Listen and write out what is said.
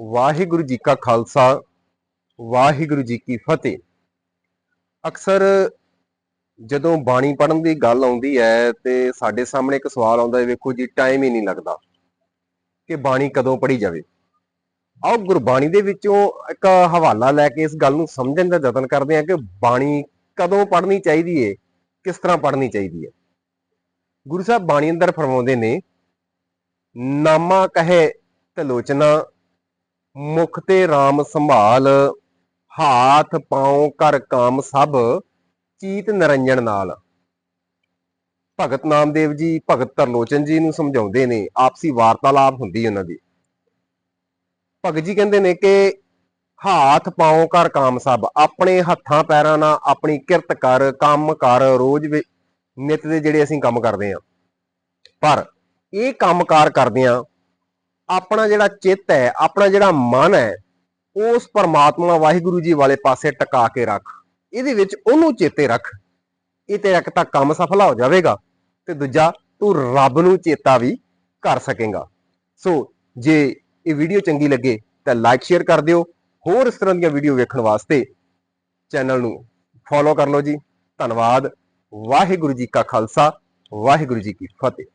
ਵਾਹਿਗੁਰੂ ਜੀ ਕਾ ਖਾਲਸਾ, ਵਾਹਿਗੁਰੂ ਜੀ ਕੀ ਫਤਿਹ। ਅਕਸਰ ਜਦੋਂ ਬਾਣੀ ਪੜਨ ਦੀ ਗੱਲ ਆਉਂਦੀ ਹੈ ਤੇ ਸਾਡੇ ਸਾਹਮਣੇ ਇੱਕ ਸਵਾਲ ਆਉਂਦਾ ਹੈ, ਵੇਖੋ ਜੀ, ਟਾਈਮ ਹੀ ਨਹੀਂ ਲੱਗਦਾ ਕਿ ਬਾਣੀ ਕਦੋਂ ਪੜ੍ਹੀ ਜਾਵੇ। ਆਓ ਗੁਰਬਾਣੀ ਦੇ ਵਿੱਚੋਂ ਇੱਕ ਹਵਾਲਾ ਲੈ ਕੇ ਇਸ ਗੱਲ ਨੂੰ ਸਮਝਣ ਦਾ ਯਤਨ ਕਰਦੇ ਹਾਂ ਕਿ ਬਾਣੀ ਕਦੋਂ ਪੜ੍ਹਨੀ ਚਾਹੀਦੀ ਹੈ ਕਿਸ ਤਰ੍ਹਾਂ ਪੜ੍ਹਨੀ ਚਾਹੀਦੀ ਹੈ ਗੁਰੂ ਸਾਹਿਬ ਬਾਣੀ ਅੰਦਰ ਫਰਮਾਉਂਦੇ ਨੇ, ਨਾਮਾ ਕਹੇ ਤੇ ਲੋਚਨਾ ਮੁਖ ਤੇ RAM ਸੰਭਾਲ, ਹਾਥ ਪਾਉ ਕਰ ਕਾਮ ਸਭ, ਚੀਤ ਨਿਰੰਜਨ ਨਾਲ। ਭਗਤ ਨਾਮਦੇਵ ਜੀ, ਭਗਤ ਤਰਲੋਚਨ ਜੀ ਨੂੰ ਸਮਝਾਉਂਦੇ ਨੇ, ਆਪਸੀ ਵਾਰਤਾਲਾਪ ਹੁੰਦੀ ਉਹਨਾਂ ਦੀ। ਭਗਤ ਜੀ ਕਹਿੰਦੇ ਨੇ ਕਿ ਹਾਥ ਪਾਉ ਕਰ ਕਾਮ ਸਭ, ਆਪਣੇ ਹੱਥਾਂ ਪੈਰਾਂ ਨਾਲ ਆਪਣੀ ਕਿਰਤ ਕਰ, ਕੰਮ ਕਰ, ਰੋਜ਼ ਵੀ, ਨਿਤ ਦੇ ਜਿਹੜੇ ਅਸੀਂ ਕੰਮ ਕਰਦੇ ਆ ਪਰ ਇਹ ਕੰਮਕਾਰ ਕਰਦਿਆਂ ਆਪਣਾ ਜਿਹੜਾ ਚਿੱਤ ਹੈ, ਆਪਣਾ ਜਿਹੜਾ ਮਨ ਹੈ, ਉਸ ਪਰਮਾਤਮਾ ਵਾਹਿਗੁਰੂ ਜੀ ਵਾਲੇ ਪਾਸੇ ਟਿਕਾ ਕੇ ਰੱਖ। ਇਹਦੇ ਵਿੱਚ ਉਹਨੂੰ ਚੇਤੇ ਰੱਖ। ਇਹ ਤੇ ਇੱਕ ਤਾਂ ਕੰਮ ਸਫਲਾ ਹੋ ਜਾਵੇਗਾ ਤੇ ਦੂਜਾ ਤੂੰ ਰੱਬ ਨੂੰ ਚੇਤਾ ਵੀ ਕਰ ਸਕੇਗਾ। ਸੋ ਜੇ ਇਹ ਵੀਡੀਓ ਚੰਗੀ ਲੱਗੇ ਤਾਂ ਲਾਈਕ, ਸ਼ੇਅਰ ਕਰ ਦਿਓ। ਹੋਰ ਇਸ ਤਰ੍ਹਾਂ ਦੀਆਂ ਵੀਡੀਓ ਵੇਖਣ ਵਾਸਤੇ ਚੈਨਲ ਨੂੰ ਫੋਲੋ ਕਰ ਲਓ ਜੀ। ਧੰਨਵਾਦ। ਵਾਹਿਗੁਰੂ ਜੀ ਕਾ ਖਾਲਸਾ। ਵਾਹਿਗੁਰੂ ਜੀ ਕੀ ਫਤਿਹ।